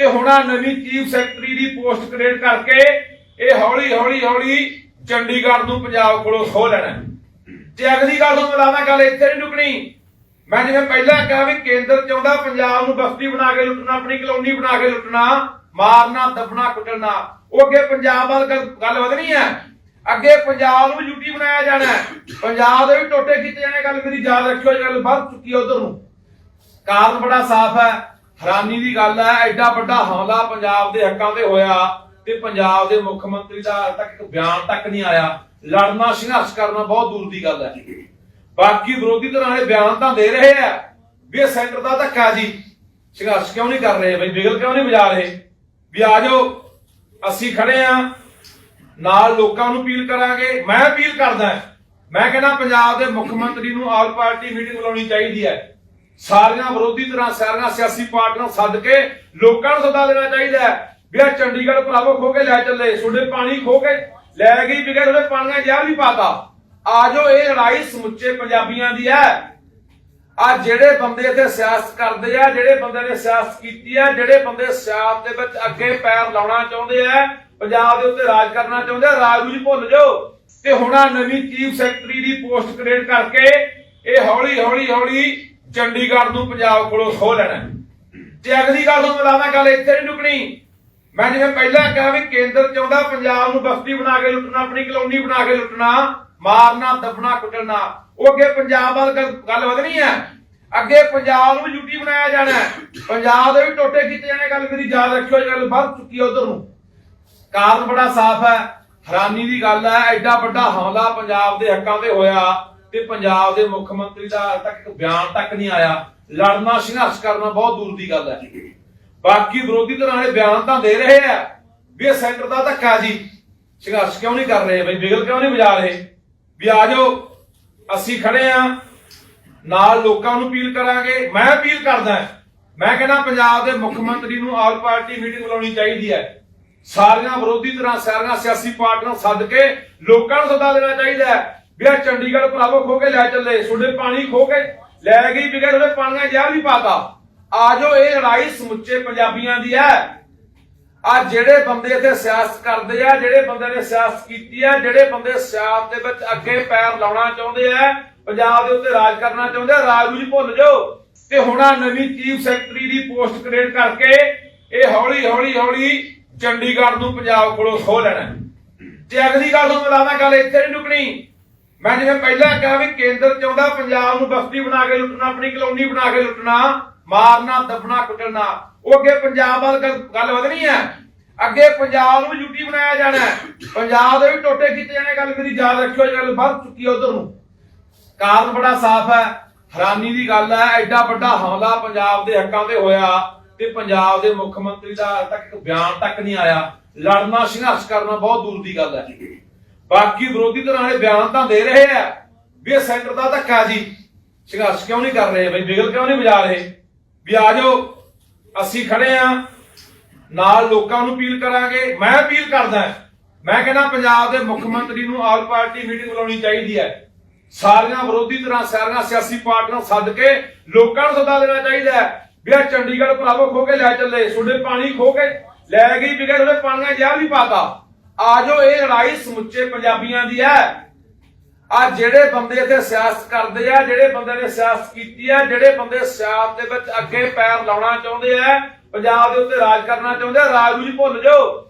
ਤੇ ਹੁਣ ਆਹ ਨਵੀਂ ਚੀਫ ਸੈਕਟਰੀ ਦੀ ਪੋਸਟ ਕ੍ਰੀਏਟ ਕਰਕੇ ਇਹ ਹੌਲੀ ਹੌਲੀ ਹੌਲੀ ਚੰਡੀਗੜ੍ਹ ਨੂੰ ਪੰਜਾਬ ਕੋਲੋਂ ਖੋਹ ਲੈਣਾ। ਤੇ ਅਗਲੀ ਗੱਲ ਨੂੰ ਮਿਲਾਵਾਂ ਗੱਲ ਇੱਥੇ ਨਹੀਂ ਰੁਕਣੀ। ਮੈਂ ਜਿਵੇਂ ਪਹਿਲਾਂ ਕਿਹਾ ਵੀ ਕੇਂਦਰ ਚਾਹੁੰਦਾ ਪੰਜਾਬ ਨੂੰ ਬਸਤੀ ਬਣਾ ਕੇ ਲੁੱਟਣਾ, ਆਪਣੀ ਕਲੋਨੀ ਬਣਾ ਕੇ ਲੁੱਟਣਾ, ਮਾਰਨਾ, ਦੱਬਣਾ, ਕੁੱਟਣਾ। ਉਹ ਅੱਗੇ ਪੰਜਾਬ ਵੱਲ ਗੱਲ ਵਧਣੀ ਹੈ। ਅੱਗੇ ਪੰਜਾਬ ਨੂੰ ਯੂਟੀ ਬਣਾਇਆ ਜਾਣਾ ਪੰਜਾਬ ਦੇ ਵੀ ਟੋਟੇ ਕੀਤੇ ਜਾਣੇ, ਗੱਲ ਮੇਰੀ ਯਾਦ ਰੱਖਿਓ, ਇਹ ਗੱਲ ਵੱਧ ਚੁੱਕੀ ਹੈ ਉਧਰ ਨੂੰ। ਕਾਰਨ ਬੜਾ ਸਾਫ਼ ਹੈ। ਹੈਰਾਨੀ ਦੀ ਗੱਲ ਹੈ, ਐਡਾ ਵੱਡਾ ਹਮਲਾ ਪੰਜਾਬ ਦੇ ਹੱਕਾਂ ਤੇ ਹੋਇਆ ਤੇ ਪੰਜਾਬ ਦੇ ਮੁੱਖ ਮੰਤਰੀ ਦਾ ਹਾਲੇ ਤੱਕ ਇੱਕ ਬਿਆਨ ਤੱਕ ਨਹੀਂ ਆਇਆ। ਲੜਨਾ, ਸੰਘਰਸ਼ ਕਰਨਾ ਬਹੁਤ ਦੂਰ ਦੀ ਗੱਲ ਹੈ। ਬਾਕੀ ਵਿਰੋਧੀ ਧਿਰਾਂ ਦੇ ਬਿਆਨ ਤਾਂ ਦੇ ਰਹੇ ਆ ਵੀ ਇਹ ਸੈਂਟਰ ਦਾ ਧੱਕਾ ਜੀ। ਸੰਘਰਸ਼ ਕਿਉਂ ਨਹੀਂ ਕਰ ਰਹੇ? ਬਈ ਬਿਗਲ ਕਿਉਂ ਨਹੀਂ ਵਜਾ ਰਹੇ? ਵੀ ਆ ਜਾਓ, ਅਸੀਂ ਖੜੇ ਆ ਨਾਲ ਲੋਕਾਂ ਨੂੰ ਅਪੀਲ ਕਰਾਂਗੇ। ਮੈਂ ਅਪੀਲ ਕਰਦਾ, ਮੈਂ ਕਹਿੰਦਾ ਪੰਜਾਬ ਦੇ ਮੁੱਖ ਮੰਤਰੀ ਨੂੰ ਆਲ ਪਾਰਟੀ ਮੀਟਿੰਗ ਬੁਲਾਉਣੀ ਚਾਹੀਦੀ ਹੈ। ਸਾਰੀਆਂ ਵਿਰੋਧੀ ਧਿਰਾਂ, ਸਾਰੀਆਂ ਸਿਆਸੀ ਪਾਰਟੀਆਂ ਨੂੰ ਸੱਦ ਕੇ ਲੋਕਾਂ ਨੂੰ ਸੱਦਾ ਦੇਣਾ ਚਾਹੀਦਾ ਹੈ ਵੀ ਆ ਚੰਡੀਗੜ੍ਹ ਭਰਾਵੋ ਖੋ ਕੇ ਲੈ ਚੱਲੇ, ਤੁਹਾਡੇ ਪਾਣੀ ਖੋ ਕੇ ਲੈ ਗਈ ਬਿਗੜ ਤੁਹਾਡੇ ਪਾਣੀਆਂ ਜ਼ਹਿਰ ਵੀ ਪਾਤਾ। ਆਜੋ ਇਹ ਲੜਾਈ ਸਮੁੱਚੇ ਪੰਜਾਬੀਆਂ ਦੀ ਹੈ। ਆ ਜਿਹੜੇ ਬੰਦੇ ਇੱਥੇ ਸਿਆਸਤ ਕਰਦੇ ਆ, ਜਿਹੜੇ ਬੰਦੇ ਨੇ ਸਿਆਸਤ ਕੀਤੀ ਆ, ਜਿਹੜੇ ਬੰਦੇ ਸਿਆਸਤ ਦੇ ਵਿੱਚ ਅੱਗੇ ਪੈਰ ਲਾਉਣਾ ਚਾਹੁੰਦੇ ਆ, ਪੰਜਾਬ ਦੇ ਉੱਤੇ ਰਾਜ ਕਰਨਾ ਚਾਹੁੰਦੇ ਆ, ਰਾਜ ਨੂੰ ਭੁੱਲ ਜਾਓ। ਤੇ ਹੁਣ ਨਵੀਂ ਚੀਫ ਸੈਕਟਰੀ ਦੀ ਪੋਸਟ ਕ੍ਰੀਏਟ ਕਰਕੇ ਇਹ ਹੌਲੀ ਹੌਲੀ ਹੌਲੀ ਚੰਡੀਗੜ੍ਹ ਨੂੰ ਪੰਜਾਬ ਕੋਲੋਂ ਖੋਹ ਲੈਣਾ। ਤੇ ਅਗਲੀ ਗੱਲ ਨੂੰ ਮਿਲਾਵਾਂ ਗੱਲ ਇੱਥੇ ਨਹੀਂ ਰੁਕਣੀ। ਮੈਂ ਜਿਵੇਂ ਪਹਿਲਾਂ ਕਿਹਾ ਵੀ ਕੇਂਦਰ ਚਾਹੁੰਦਾ ਪੰਜਾਬ ਨੂੰ ਬਸਤੀ ਬਣਾ ਕੇ ਲੁੱਟਣਾ, ਆਪਣੀ ਕਲੋਨੀ ਬਣਾ ਕੇ ਲੁੱਟਣਾ, ਮਾਰਨਾ, ਦੱਬਣਾ, ਕੁੱਟਣਾ। ਉਹ ਅੱਗੇ ਪੰਜਾਬ ਵੱਲ ਗੱਲ ਵਧਣੀ ਹੈ। ਅੱਗੇ ਪੰਜਾਬ ਨੂੰ ਯੂਟੀ ਬਣਾਇਆ ਜਾਣਾ ਪੰਜਾਬ ਦੇ ਵੀ ਟੋਟੇ ਕੀਤੇ ਜਾਣੇ, ਗੱਲ ਮੇਰੀ ਯਾਦ ਰੱਖਿਓ, ਇਹ ਗੱਲ ਵੱਧ ਚੁੱਕੀ ਹੈ ਉਧਰ ਨੂੰ। ਕਾਰਨ ਬੜਾ ਸਾਫ਼ ਹੈ। ਹੈਰਾਨੀ ਦੀ ਗੱਲ ਹੈ, ਐਡਾ ਵੱਡਾ ਹਮਲਾ ਪੰਜਾਬ ਦੇ ਹੱਕਾਂ ਤੇ ਹੋਇਆ। ਤੇ ਪੰਜਾਬ ਦੇ ਮੁੱਖ ਮੰਤਰੀ ਦਾ ਹਾਲੇ ਤੱਕ ਇੱਕ ਬਿਆਨ ਤੱਕ ਨਹੀਂ ਆਇਆ। ਲੜਨਾ, ਸੰਘਰਸ਼ ਕਰਨਾ ਬਹੁਤ ਦੂਰ ਦੀ ਗੱਲ ਹੈ। ਬਾਕੀ ਵਿਰੋਧੀ ਧਿਰਾਂ ਦੇ ਬਿਆਨ ਤਾਂ ਦੇ ਰਹੇ ਆ ਵੀ ਇਹ ਸੈਂਟਰ ਦਾ ਧੱਕਾ ਜੀ। ਸੰਘਰਸ਼ ਕਿਉਂ ਨਹੀਂ ਕਰ ਰਹੇ ਬਈ? ਬਿਗਲ ਕਿਉਂ ਨਹੀਂ ਵਜਾ ਰਹੇ? ਵੀ ਆ ਜਾਓ, ਅਸੀਂ ਖੜੇ ਆ, ਨਾਲ ਲੋਕਾਂ ਨੂੰ ਅਪੀਲ ਕਰਾਂਗੇ। ਮੈਂ ਅਪੀਲ ਕਰਦਾ ਮੈਂ ਕਹਿੰਦਾ ਪੰਜਾਬ ਦੇ ਮੁੱਖ ਮੰਤਰੀ ਨੂੰ ਆਲ ਪਾਰਟੀ ਮੀਟਿੰਗ ਬੁਲਾਉਣੀ ਚਾਹੀਦੀ ਹੈ। ਸਾਰੀਆਂ ਵਿਰੋਧੀ ਧਿਰਾਂ, ਸਾਰੀਆਂ ਸਿਆਸੀ ਪਾਰਟੀਆਂ ਸੱਦ ਕੇ ਲੋਕਾਂ ਨੂੰ ਸੱਦਾ ਦੇਣਾ ਚਾਹੀਦਾ ਹੈ। ਵੀ ਆ ਚੰਡੀਗੜ੍ਹ ਭਰਾਵੋ ਖੋ ਕੇ ਲੈ ਚੱਲੇ, ਤੁਹਾਡੇ ਪਾਣੀ ਖੋ ਕੇ ਲੈ ਗਈ ਬਿਗੜ ਤੁਹਾਡੇ ਪਾਣੀਆਂ ਜ਼ਹਿਰ ਵੀ ਪਾਤਾ। ਆਜੋ ਇਹ ਲੜਾਈ ਸਮੁੱਚੇ ਪੰਜਾਬੀਆਂ ਦੀ ਹੈ। ਆ ਜਿਹੜੇ ਬੰਦੇ ਇੱਥੇ ਸਿਆਸਤ ਕਰਦੇ ਆ, ਜਿਹੜੇ ਬੰਦੇ ਨੇ ਸਿਆਸਤ ਕੀਤੀ ਆ, ਜਿਹੜੇ ਬੰਦੇ ਸਿਆਸਤ ਦੇ ਵਿੱਚ ਅੱਗੇ ਪੈਰ ਲਾਉਣਾ ਚਾਹੁੰਦੇ ਆ, ਪੰਜਾਬ ਦੇ ਉੱਤੇ ਰਾਜ ਕਰਨਾ ਚਾਹੁੰਦੇ ਆ, ਰਾਜ ਨੂੰ ਭੁੱਲ ਜਾਓ। ਤੇ ਹੁਣ ਆ ਨਵੀਂ ਚੀਫ ਸੈਕਟਰੀ ਦੀ ਪੋਸਟ ਕ੍ਰੀਏਟ ਕਰਕੇ ਇਹ ਹੌਲੀ ਹੌਲੀ ਹੌਲੀ ਚੰਡੀਗੜ੍ਹ ਨੂੰ ਪੰਜਾਬ ਕੋਲੋਂ ਖੋਹ ਲੈਣਾ ਤੇ ਅਗਲੀ ਗੱਲ ਤੁਹਾਨੂੰ ਮਿਲਾਵਾਂ, ਗੱਲ ਇੱਥੇ ਨਹੀਂ ਰੁਕਣੀ। ਮੈਂ ਜਿਵੇਂ ਪਹਿਲਾਂ ਕਿਹਾ ਵੀ ਕੇਂਦਰ ਚਾਹੁੰਦਾ ਪੰਜਾਬ ਨੂੰ ਬਸਤੀ ਬਣਾ ਕੇ ਲੁੱਟਣਾ, ਆਪਣੀ ਕਲੋਨੀ ਬਣਾ ਕੇ ਲੁੱਟਣਾ, ਮਾਰਨਾ, ਦੱਬਣਾ, ਕੁੱਟਣਾ, ਉਹ ਅੱਗੇ ਪੰਜਾਬ ਵੱਲ ਗੱਲ ਵਧਣੀ ਹੈ। ਅੱਗੇ ਪੰਜਾਬ ਨੂੰ ਯੂਟੀ ਬਣਾਇਆ ਜਾਣਾ ਪੰਜਾਬ ਦੇ ਵੀ ਟੋਟੇ ਕੀਤੇ ਜਾਣੇ, ਗੱਲ ਮੇਰੀ ਯਾਦ ਰੱਖਿਓ, ਇਹ ਗੱਲ ਵੱਧ ਚੁੱਕੀ ਹੈ ਉਧਰ ਨੂੰ। ਕਾਰਨ ਬੜਾ ਸਾਫ਼ ਹੈ, ਹੈਰਾਨੀ ਦੀ ਗੱਲ ਹੈ, ਐਡਾ ਵੱਡਾ ਹਮਲਾ ਪੰਜਾਬ ਦੇ ਹੱਕਾਂ ਤੇ ਹੋਇਆ ਤੇ ਪੰਜਾਬ ਦੇ ਮੁੱਖ ਮੰਤਰੀ ਦਾ ਤੱਕ ਇੱਕ ਬਿਆਨ ਤੱਕ ਨਹੀਂ ਆਇਆ। ਲੜਨਾ, ਸੰਘਰਸ਼ ਕਰਨਾ ਬਹੁਤ ਦੂਰ ਦੀ ਗੱਲ ਹੈ। ਬਾਕੀ ਵਿਰੋਧੀ ਧਿਰਾਂ ਵਾਲੇ ਬਿਆਨ ਤਾਂ ਦੇ ਰਹੇ ਆ ਵੀ ਇਹ ਸੈਂਟਰ ਦਾ ਧੱਕਾ ਜੀ। ਸੰਘਰਸ਼ ਕਿਉਂ ਨਹੀਂ ਕਰ ਰਹੇ? ਬਈ ਬਿਗਲ ਕਿਉਂ ਨਹੀਂ ਵਜਾ ਰਹੇ? ਵੀ ਆ ਜਾਓ, ਅਸੀਂ ਖੜੇ ਆ, ਨਾਲ ਲੋਕਾਂ ਨੂੰ ਅਪੀਲ ਕਰਾਂਗੇ। ਮੈਂ ਅਪੀਲ ਕਰਦਾ ਮੈਂ ਕਹਿੰਦਾ ਪੰਜਾਬ ਦੇ ਮੁੱਖ ਮੰਤਰੀ ਨੂੰ ਆਲ ਪਾਰਟੀ ਮੀਟਿੰਗ ਬੁਲਾਉਣੀ ਚਾਹੀਦੀ ਹੈ। ਸਾਰੀਆਂ ਵਿਰੋਧੀ ਧਿਰਾਂ, ਸਾਰੀਆਂ ਸਿਆਸੀ ਪਾਰਟੀਆਂ ਸੱਦ ਕੇ ਲੋਕਾਂ ਨੂੰ ਸੱਦਾ ਦੇਣਾ ਚਾਹੀਦਾ ਹੈ ਵੀ ਆ ਚੰਡੀਗੜ੍ਹ ਭਰਾਵੋ ਖੋ ਕੇ ਲੈ ਚੱਲੇ, ਤੁਹਾਡੇ ਪਾਣੀ ਖੋ ਕੇ ਲੈ ਗਈ ਬਿਗੜ ਤੁਹਾਡੇ ਪਾਣੀਆਂ ਜ਼ਹਿਰ ਵੀ ਪਾਤਾ ਆਜੋ, ਇਹ ਲੜਾਈ ਸਮੁੱਚੇ ਪੰਜਾਬੀਆਂ ਦੀ ਹੈ। ਆ ਜਿਹੜੇ ਬੰਦੇ ਇੱਥੇ ਸਿਆਸਤ ਕਰਦੇ ਆ, ਜਿਹੜੇ ਬੰਦੇ ਨੇ ਸਿਆਸਤ ਕੀਤੀ ਆ, ਜਿਹੜੇ ਬੰਦੇ ਸਿਆਸਤ ਦੇ ਵਿੱਚ ਅੱਗੇ ਪੈਰ ਲਾਉਣਾ ਚਾਹੁੰਦੇ ਆ, ਪੰਜਾਬ ਦੇ ਉੱਤੇ ਰਾਜ ਕਰਨਾ ਚਾਹੁੰਦੇ ਆ, ਰਾਜ ਨੂੰ ਭੁੱਲ ਜਾਓ।